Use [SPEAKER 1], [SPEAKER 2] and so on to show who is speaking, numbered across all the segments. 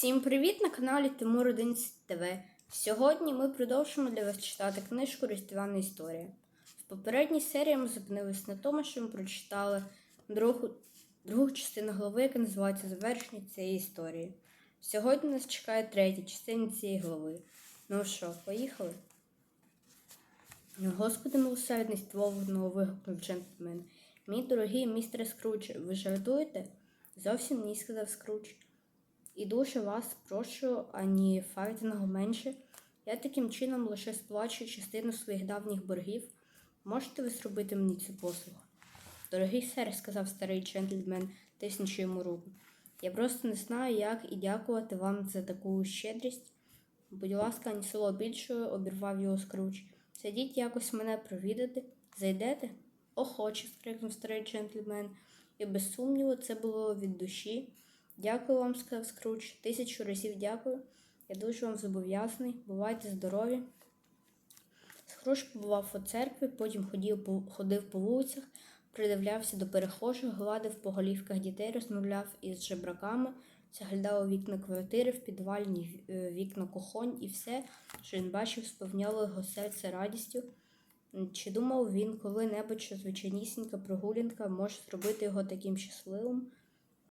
[SPEAKER 1] Всім привіт на каналі Тимур 11 ТВ. Сьогодні ми продовжимо для вас читати книжку Різдвяна історія. В попередній серії ми зупинились на тому, що ми прочитали другу, другу частину глави, яка називається Завершення цієї історії. Сьогодні нас чекає третя частина цієї глави. Ну що, поїхали? Господи милосердний створеного вигукнув джентльмен. Мій дорогий містере Скрудж, ви жартуєте? Зовсім ні, сказав Скрудж. І дуже вас прошу, ані файтингу менше. Я таким чином лише сплачу частину своїх давніх боргів. Можете ви зробити мені цю послугу? Дорогий сер, сказав старий джентльмен, тиснучи йому руку. Я просто не знаю, як і дякувати вам за таку щедрість. Будь ласка, ні село більшою, обірвав його скруч. Сидіть якось мене провідати. Зайдете? Охоче, скрикнув старий джентльмен, і без сумніву це було від душі. Дякую вам, сказав Скруч. Тисячу разів дякую. Я дуже вам зобов'язаний. Бувайте здорові. Скруч побував у церкві, потім ходив по, ходив по вулицях, придивлявся до перехожих, гладив по голівках дітей, розмовляв із жебраками, заглядав у вікна квартири, в підвальні е, вікна кухонь і все, що він бачив, сповняло його серце радістю. Чи думав він коли-небудь, що звичайнісінька прогулянка може зробити його таким щасливим?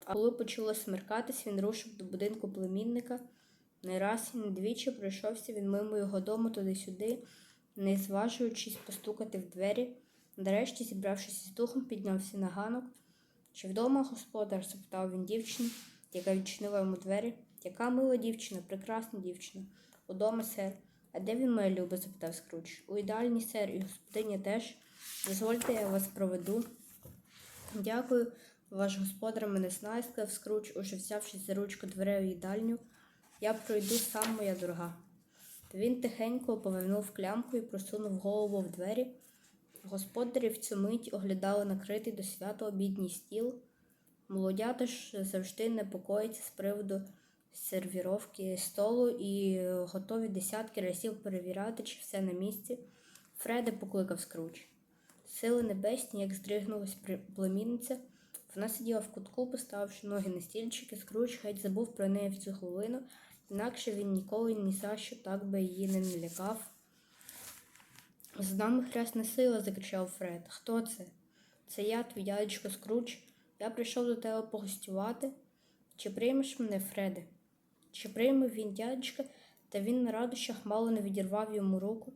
[SPEAKER 1] А коли почало смеркатись, він рушив до будинку племінника. Не раз і не двічі пройшовся він мимо його дому туди-сюди, не зважуючись постукати в двері. Нарешті, зібравшись із духом, піднявся на ганок. Чи вдома господар? запитав він дівчину, яка відчинила йому двері. Яка мила дівчина, прекрасна дівчина. Удома, сер. А де він, моя люба? запитав Скруч. У ідеальній сер, і господиня теж. Дозвольте, я вас проведу. Дякую. Ваш господар мене знає, сказав Скруч, уже взявшись за ручку дверей у їдальню. Я пройду сам, моя дорога. Він тихенько повернув клямку і просунув голову в двері. Господарі в цю мить оглядали накритий до свято обідній стіл. Молодята ж завжди непокоїться з приводу сервіровки столу і готові десятки разів перевіряти, чи все на місці. Фреде покликав Скруч. Сили небесні, як здригнулась племінниця. Вона сиділа в кутку, поставивши ноги на стільчики, скруч геть забув про неї в цю хвилину, інакше він ніколи ні за що так би її не налякав. З нами хресна сила, закричав Фред. Хто це? Це я, твій дядечко Скруч. Я прийшов до тебе погостювати. Чи приймеш мене, Фреде? Чи прийме він дядечка, та він на радощах мало не відірвав йому руку.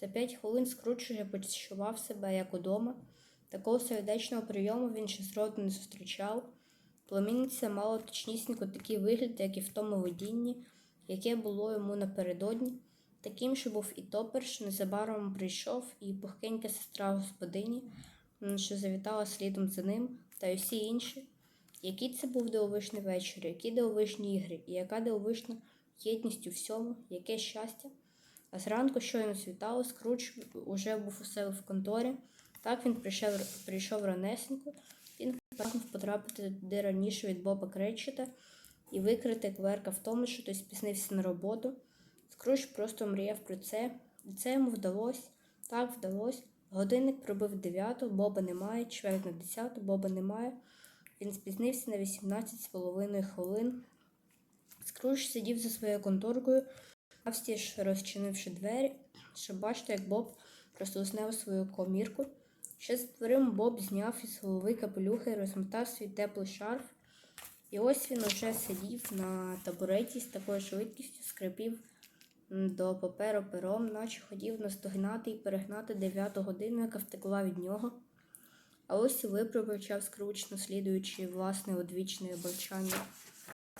[SPEAKER 1] За п'ять хвилин Скруч уже почував себе як удома. Такого сердечного прийому він ще зроду не зустрічав. Племінниця мала точнісінько такий вигляд, як і в тому видінні, яке було йому напередодні. Таким, що був і топер, що незабаром прийшов, і пухкенька сестра господині, що завітала слідом за ним, та й усі інші. Який це був дивовижний вечір, які дивовижні ігри, і яка дивовижна єдність у всьому, яке щастя. А зранку щойно світало, Скруч уже був у себе в конторі. Так він прийшов прийшов ранесенько, він прагнув потрапити туди раніше від Боба Кречета і викрити кверка в тому, що той спізнився на роботу. Скруч просто мріяв про це, і це йому вдалося. Так вдалося. Годинник пробив дев'яту, Боба немає, чверть на десяту, Боба немає. Він спізнився на 18 з половиною хвилин. Скруч сидів за своєю конторкою, австіж розчинивши двері, щоб бачити, як Боб просто уснев свою комірку. Ще з дверима Боб зняв із голови капелюха і розмотав свій теплий шарф. І ось він уже сидів на табуреті з такою швидкістю, скрипів до паперу пером, наче хотів наздогнати і перегнати дев'яту годину, яка втекла від нього. А ось і випробував скруч, наслідуючи власне одвічне бачання.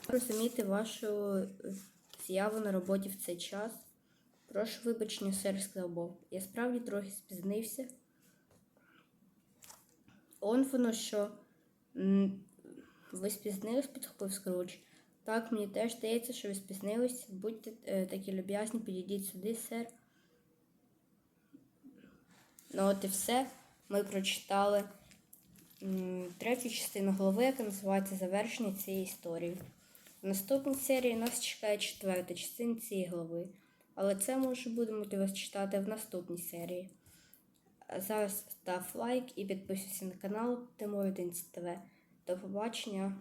[SPEAKER 1] Розуміти вашу з'яву на роботі в цей час. Прошу вибачення, сер, сказав Боб. Я справді трохи спізнився. Он воно що. Ви спізнились, підхопив Скруч. Так, мені теж здається, що ви спізнились. Будьте е, такі люб'язні, підійдіть сюди, сер. Ну, от і все. Ми прочитали третю частину голови, яка називається Завершення цієї історії. В наступній серії нас чекає четверта частина цієї глави. Але це ми будемо для вас читати в наступній серії. Зараз став лайк і підписуйся на канал Тимур 11 ТВ. До побачення!